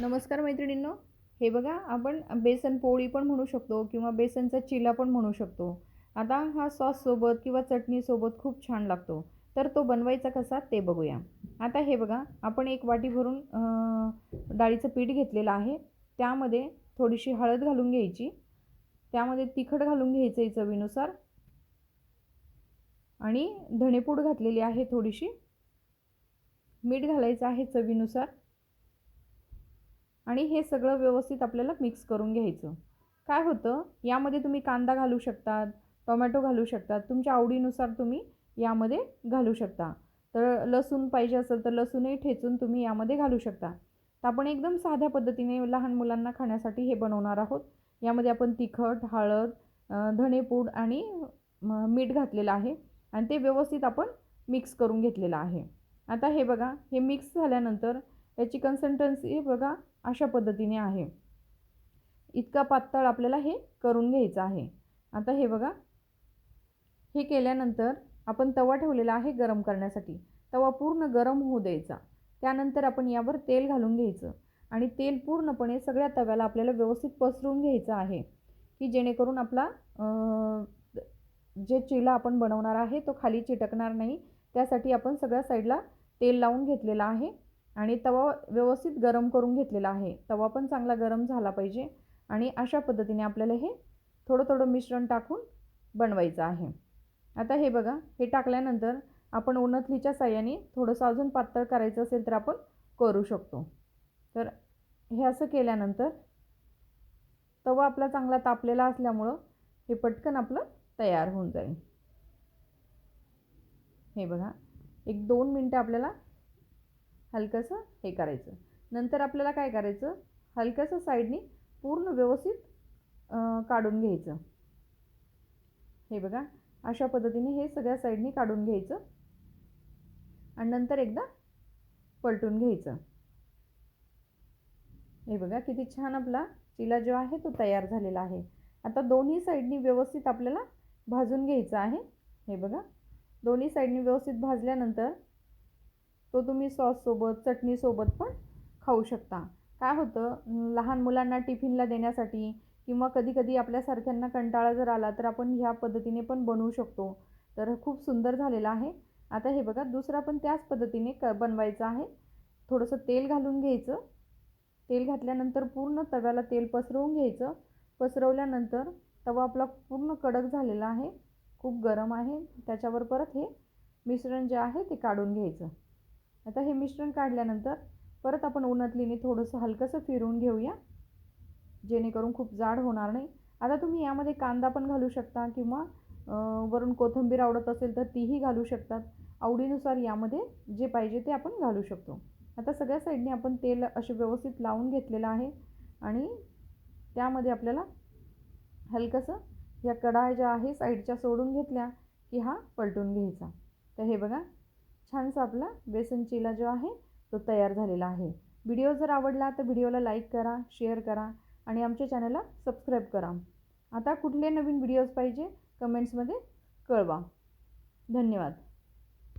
नमस्कार मैत्रिणींनो. हे बघा आपण बेसन पोळी पण म्हणू शकतो किंवा बेसनचा चिला पण म्हणू शकतो. आता हा सॉससोबत किंवा चटणीसोबत खूप छान लागतो. तर तो बनवायचा कसा ते बघूया. आता हे बघा आपण एक वाटी भरून डाळीचं पीठ घेतलेलं आहे. त्यामध्ये थोडीशी हळद घालून घ्यायची. त्यामध्ये तिखट घालून घ्यायचं आहे चवीनुसार. आणि धणेपूड घातलेली आहे थोडीशी. मीठ घालायचं आहे चवीनुसार. आणि हे सगळं व्यवस्थित आपल्याला मिक्स करून घ्यायचं. काय होतं? यामध्ये तुम्ही कांदा घालू शकतात टोमॅटो घालू शकतात तुमच्या आवडीनुसार तुम्ही यामध्ये घालू शकता. तर लसूण पाहिजे असेल तर लसूणही ठेचून तुम्ही यामध्ये घालू शकता. तर आपण एकदम साध्या पद्धतीने लहान मुलांना खाण्यासाठी हे बनवणार आहोत. यामध्ये आपण तिखट हळद धणेपूड आणि मीठ घातलेलं आहे आणि ते व्यवस्थित आपण मिक्स करून घेतलेलं आहे. आता हे बघा हे मिक्स झाल्यानंतर याची कन्सिस्टन्सी बघा अशा पद्धतीने आहे. इतका पातळ आपल्याला हे करून घ्यायचं आहे. आता हे बघा. हे केल्यानंतर आपण तवा ठेवलेला आहे गरम करण्यासाठी. तवा पूर्ण गरम होऊ द्यायचा. त्यानंतर आपण यावर तेल घालून घ्यायचं. आणि तेल पूर्णपणे सगळ्या तव्याला आपल्याला व्यवस्थित पसरून घ्यायचं आहे. की जेणेकरून आपला जे चिला आपण बनवणार आहे तो खाली चिटकणार नाही. त्यासाठी आपण सगळ्या साईडला तेल लावून घेतलेलं आहे. आणि तवा व्यवस्थित गरम करून घेतलेला आहे. तवा पण चांगला गरम झाला पाहिजे आणि अशा पद्धतीने आपल्याला हे थोडं थोडं मिश्रण टाकून बनवायचं आहे. आता हे बघा हे टाकल्यानंतर आपण उन्हतलीच्या साह्याने थोडंसं अजून पातळ करायचं असेल तर आपण करू शकतो. तर हे असं केल्यानंतर तवा आपला चांगला तापलेला असल्यामुळं हे पटकन आपलं तयार होऊन जाईल. हे बघा एक दोन मिनटं आपल्याला हलकंसं हे करायचं. नंतर आपल्याला काय करायचं? हलकंसं साईडनी पूर्ण व्यवस्थित काढून घ्यायचं. हे बघा अशा पद्धतीने हे सगळ्या साईडनी काढून घ्यायचं. आणि नंतर एकदा पलटून घ्यायचं. हे बघा किती छान आपला चिला जो आहे तो तयार झालेला आहे. आता दोन्ही साईडनी व्यवस्थित आपल्याला भाजून घ्यायचं आहे. हे बघा दोन्ही साईडनी व्यवस्थित भाजल्यानंतर तो तुम्ही सॉससोबत चटणीसोबत पण खाऊ शकता. काय होतं लहान मुलांना टिफिनला देण्यासाठी किंवा कधी कधी आपल्यासारख्यांना कंटाळा जर आला तर आपण ह्या पद्धतीने पण बनवू शकतो. तर खूप सुंदर झालेलं आहे. आता हे बघा दुसरा पण त्याच पद्धतीने क बनवायचं आहे. थोडंसं तेल घालून घ्यायचं. तेल घातल्यानंतर पूर्ण तव्याला तेल पसरवून घ्यायचं. पसरवल्यानंतर तवा आपला पूर्ण कडक झालेला आहे. खूप गरम आहे. त्याच्यावर परत हे मिश्रण जे आहे ते काढून घ्यायचं. आता हे मिश्रण काढल्यानंतर परत आपण उन्हातलीने थोडंसं हलकंसं फिरवून घेऊया. जेणेकरून खूप जाड होणार नाही. आता तुम्ही यामध्ये कांदा पण घालू शकता किंवा वरून कोथिंबीर आवडत असेल तर तीही घालू शकतात. आवडीनुसार यामध्ये जे पाहिजे ते आपण घालू शकतो. आता सगळ्या साईडने आपण तेल असे व्यवस्थित लावून घेतलेलं आहे आणि त्यामध्ये आपल्याला हलकंसं या कढा ज्या आहे साईडच्या सोडून घेतल्या की हा पलटून घ्यायचा. तर हे बघा छानसा आपला बेसन चिला जो आहे तो तयार झालेला आहे. व्हिडिओ जर आवडला तर व्हिडिओला लाईक करा शेअर करा आणि आमच्या चॅनलला सबस्क्राईब करा. आता कुठले नवीन व्हिडिओज पाहिजे कमेंट्समध्ये कळवा. धन्यवाद.